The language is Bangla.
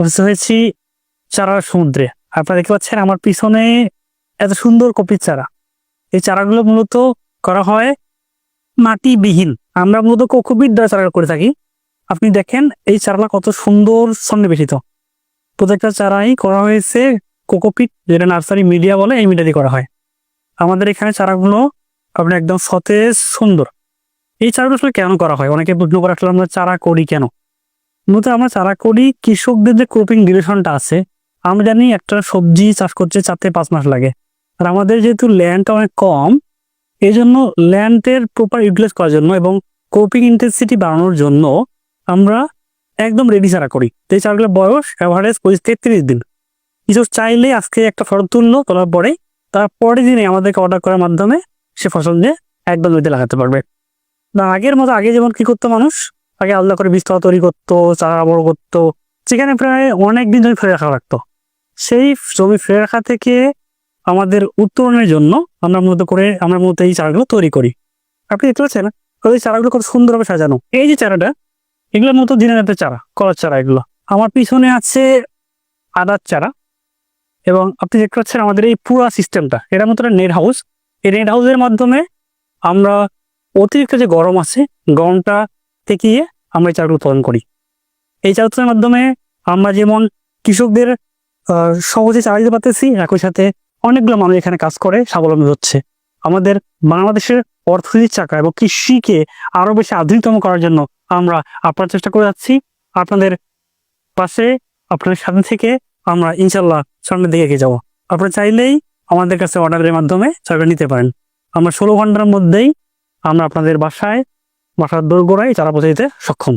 উপস্থিত হয়েছি চারা সমুদ্রে। আপনারা দেখতে পাচ্ছেন আমার পিছনে এত সুন্দর কপির চারা। এই চারাগুলো মূলত করা হয় মাটিবিহীন। আমরা মূলত কোকোপিট দ্বারা চারা করে থাকি। আপনি দেখেন এই চারাটা কত সুন্দর সন্নিবেশিত। প্রত্যেকটা চারাই করা হয়েছে কোকোপিট যেটা নার্সারি মিডিয়া বলে, এই মিডিয়া দিয়ে করা হয়। আমাদের এখানে চারাগুলো আপনার একদম সতেজ, সুন্দর। এই চারাগুলো আসলে কেন করা হয়? অনেকে প্রশ্ন করে আসলে আমরা চারা করি কেন? মূলত আমরা চারা করি, কৃষকদের যে ক্রপিং ডিউরেশনটা আছে, আমরা জানি একটা সবজি চাষ করতে চার থেকে পাঁচ মাস লাগে। আর আমাদের যেহেতু ল্যান্ডটা অনেক কম এই জন্য ল্যান্ডের প্রপার ইউটিলাইজ করার জন্য এবং ক্রপিং ইন্টেন্সিটি বাড়ানোর জন্য আমরা একদম রেডি চারা করি। তো এই চারাগুলোর বয়স অ্যাভারেজ পঁচিশ থেকে তিরিশ দিন। কিছু চাইলে আজকে একটা ফসল তুললো, তোলার পরে তার পরের দিনে আমাদেরকে অর্ডার করার মাধ্যমে সে ফসল নিয়ে একদম জমিতে লাগাতে পারবে। না, আগের মতো আগে যেমন কি করতো মানুষ আগে আলাদা করে বীজতলা তৈরি করতো, চারা বড় করতো। সেখানে প্রায় অনেক দিন জমি ফেলে রাখা লাগতো। সেই জমি ফেলে রাখা থেকে আমাদের উত্তরণের জন্য আমরা মূলত করে, আমরা মূলত এই চারাগুলো তৈরি করি। আপনি দেখতে পাচ্ছেন ওই চারাগুলো খুব সুন্দরভাবে সাজানো। এই যে চারাটা এগুলোর মতো দিনের রাতের চারা, কলার চারা এগুলো। আমার পিছনে আছে আদার চারা এবং আপনি দেখতে পাচ্ছেন আমাদের এই পুরো সিস্টেমটা। এটা মতো নেট হাউস। এই নেট হাউসের মাধ্যমে আমরা অতিরিক্ত যে গরম আছে, গরমটা ঠেকিয়ে আমরা এই চারাগুলো উৎপাদন করি। এই চারা উৎপাদনের মাধ্যমে আমরা যেমন কৃষকদের সহজে চারা দিতে পারতেছি, একই সাথে অনেকগুলো মানুষ এখানে কাজ করে, স্বাবলম্বী হচ্ছে। আমাদের বাংলাদেশের অর্থনীতির চাকা এবং কৃষিকে আরও বেশি আধুনিকতম করার জন্য আমরা আপনার চেষ্টা করে যাচ্ছি। আপনাদের পাশে, আপনাদের সাথে থেকে আমরা ইনশাল্লাহ সামনের দিকে এগিয়ে যাব। আপনারা চাইলেই আমাদের কাছে অর্ডারের মাধ্যমে চারা নিতে পারেন। আমরা ষোলো ঘণ্টার মধ্যেই আমরা আপনাদের বাসায় বাসার দোরগোড়ায় চারা পৌঁছে দিতে সক্ষম।